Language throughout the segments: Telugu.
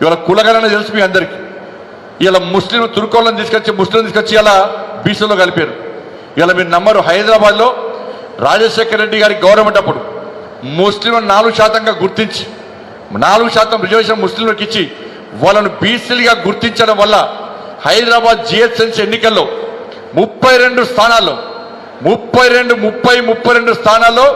ఇవాళ కులగణన తెలుసు మీ అందరికీ. ఇలా ముస్లిం తుర్కోళ్ళని తీసుకొచ్చి ముస్లిం తీసుకొచ్చి ఇలా బీసీలో కలిపారు. ఇలా మీరు నమ్మరు హైదరాబాద్లో రాజశేఖర రెడ్డి గారి గవర్నమెంట్ అప్పుడు ముస్లిం నాలుగు శాతంగా గుర్తించి నాలుగు శాతం రిజర్వేషన్ ముస్లింలకు ఇచ్చి వాళ్ళను బీసీలుగా గుర్తించడం వల్ల హైదరాబాద్ జిహెచ్ఎంసీ ఎన్నికల్లో ముప్పై రెండు స్థానాల్లో ముప్పై రెండు ముప్పై ముప్పై రెండు స్థానాల్లో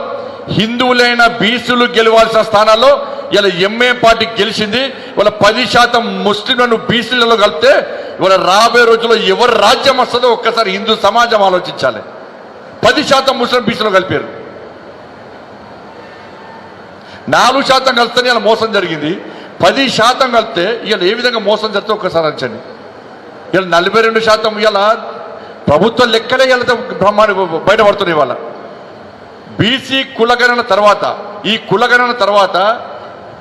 హిందువులైన బీసీలు గెలవాల్సిన స్థానాల్లో ఇలా ఎంఏ పార్టీ గెలిచింది. ఇవాళ పది శాతం ముస్లింలను బీసీలలో కలిపితే ఇవాళ రాబోయే రోజుల్లో ఎవరు రాజ్యం వస్తుందో ఒక్కసారి హిందూ సమాజం ఆలోచించాలి. పది శాతం ముస్లిం బీసీలో కలిపారు. నాలుగు శాతం కలిస్తేనే ఇలా మోసం జరిగింది. పది శాతం కలిపితే ఇలా ఏ విధంగా మోసం జరిగితే ఒక్కసారి అంచండి ఇలా నలభై రెండు శాతం ఇలా ప్రభుత్వ లెక్కలే ఇలా బ్రహ్మాండ బయటపడుతున్నాయి ఇవాళ. బీసీ కులగణన తర్వాత ఈ కులగణన తర్వాత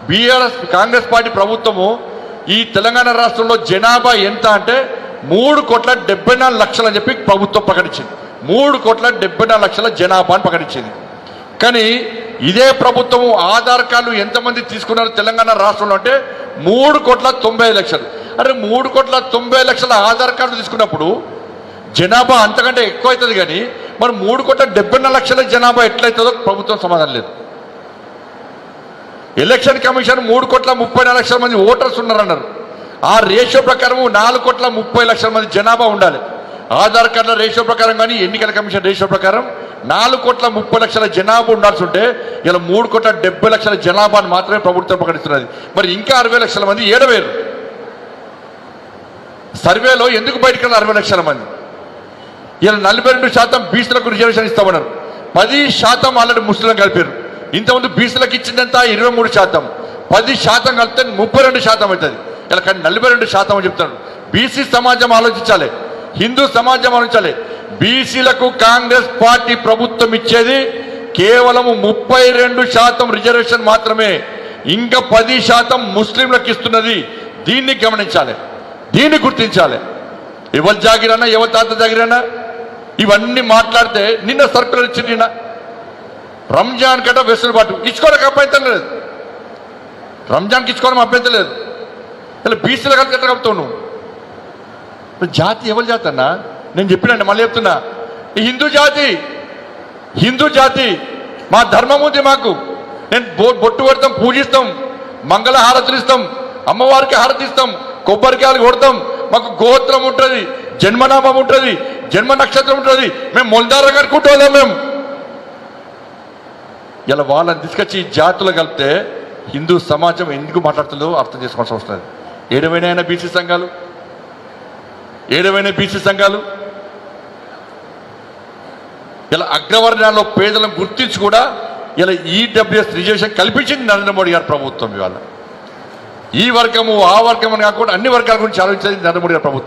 బీఆర్ఎస్ కాంగ్రెస్ పార్టీ ప్రభుత్వము ఈ తెలంగాణ రాష్ట్రంలో జనాభా ఎంత అంటే మూడు కోట్ల డెబ్బై నాలుగు లక్షలు అని చెప్పి ప్రభుత్వం ప్రకటించింది. మూడు కోట్ల డెబ్బై నాలుగు లక్షల జనాభా అని ప్రకటించింది. కానీ ఇదే ప్రభుత్వము ఆధార్ కార్డు ఎంతమంది తీసుకున్నారు తెలంగాణ రాష్ట్రంలో అంటే మూడు కోట్ల తొంభై లక్షలు. అరే మూడు కోట్ల తొంభై లక్షల ఆధార్ కార్డు తీసుకున్నప్పుడు జనాభా అంతకంటే ఎక్కువ అవుతుంది కానీ మరి మూడు కోట్ల డెబ్బై నాలుగు లక్షల జనాభా ఎట్లయితుందో ప్రభుత్వం సమాధానం లేదు. ఎలక్షన్ కమిషన్ మూడు కోట్ల ముప్పై నాలుగు లక్షల మంది ఓటర్స్ ఉన్నారన్నారు. ఆ రేషియో ప్రకారం నాలుగు కోట్ల ముప్పై లక్షల మంది జనాభా ఉండాలి. ఆధార్ కార్డుల రేషియో ప్రకారం కానీ ఎన్నికల కమిషన్ రేషియో ప్రకారం నాలుగు కోట్ల ముప్పై లక్షల జనాభా ఉండాల్సి ఉంటే ఇలా మూడు కోట్ల డెబ్బై లక్షల జనాభాను మాత్రమే ప్రభుత్వం ప్రకటిస్తున్నది. మరి ఇంకా అరవై లక్షల మంది ఏడవేరు? సర్వేలో ఎందుకు బయటకు అరవై లక్షల మంది? ఇలా నలభై రెండు శాతం బీసీలకు రిజర్వేషన్ ఇస్తామన్నారు. పది శాతం ఆల్రెడీ ముస్లింలు కలిపారు. ఇంతమంది బీసీలకు ఇచ్చిందంతా ఇరవై మూడు శాతం. పది శాతం కలిపితే ముప్పై రెండు శాతం అవుతుంది. ఇలా కానీ నలభై రెండు శాతం అని చెప్తాడు బీసీ సమాజం ఆలోచించాలి. హిందూ సమాజం ఆలోచించాలి. బీసీలకు కాంగ్రెస్ పార్టీ ప్రభుత్వం ఇచ్చేది కేవలం ముప్పై రెండు శాతం రిజర్వేషన్ మాత్రమే. ఇంకా పది శాతం ముస్లింలకు ఇస్తున్నది. దీన్ని గమనించాలి. దీన్ని గుర్తించాలి. ఎవరి జాగిరన్నా ఎవరి తాత జాగిరన్నా? ఇవన్నీ మాట్లాడితే నిన్న సర్కులర్ ఇచ్చింది నిన్న. రంజాన్ కట వెసులుబాటు ఇచ్చుకోవడానికి అభ్యంతరం లేదు. రంజాన్కి ఇచ్చుకోవడం అభ్యంతరం లేదు. ఇలా బీసీల కలిసి ఎట్లా కలుపుతావు నువ్వు? జాతి ఎవరి జాతి అన్నా? నేను చెప్పినండి మళ్ళీ చెప్తున్నా. హిందూ జాతి హిందూ జాతి మా ధర్మం ఉంది మాకు. నేను బొ- బొట్టు కొడతాం పూజిస్తాం మంగళ హారతులు ఇస్తాం అమ్మవారికి హారతి ఇస్తాం కొబ్బరికాయలు కొడతాం. మాకు గోత్రం ఉంటుంది జన్మనామం ఉంటుంది జన్మ నక్షత్రం ఉంటుంది. మేము మొల్దార కనుక్కుంటాం మేము. ఇలా వాళ్ళని తీసుకొచ్చి జాతులు కలిపితే హిందూ సమాజం ఎందుకు మాట్లాడుతుందో అర్థం చేసుకోవాల్సి వస్తుంది ఏడవైనా బీసీ సంఘాలు? ఏడవైన బీసీ సంఘాలు? ఇలా అగ్రవర్ణాల్లో పేదలను గుర్తించి కూడా ఇలా ఈడబ్ల్యూఎస్ రిజర్వేషన్ కల్పించింది నరేంద్ర మోడీ గారి ప్రభుత్వం ఇవాళ. ఈ వర్గము ఆ వర్గం అని కాకుండా అన్ని వర్గాల గురించి ఆలోచించేది నరేంద్ర మోడీ గారి ప్రభుత్వం.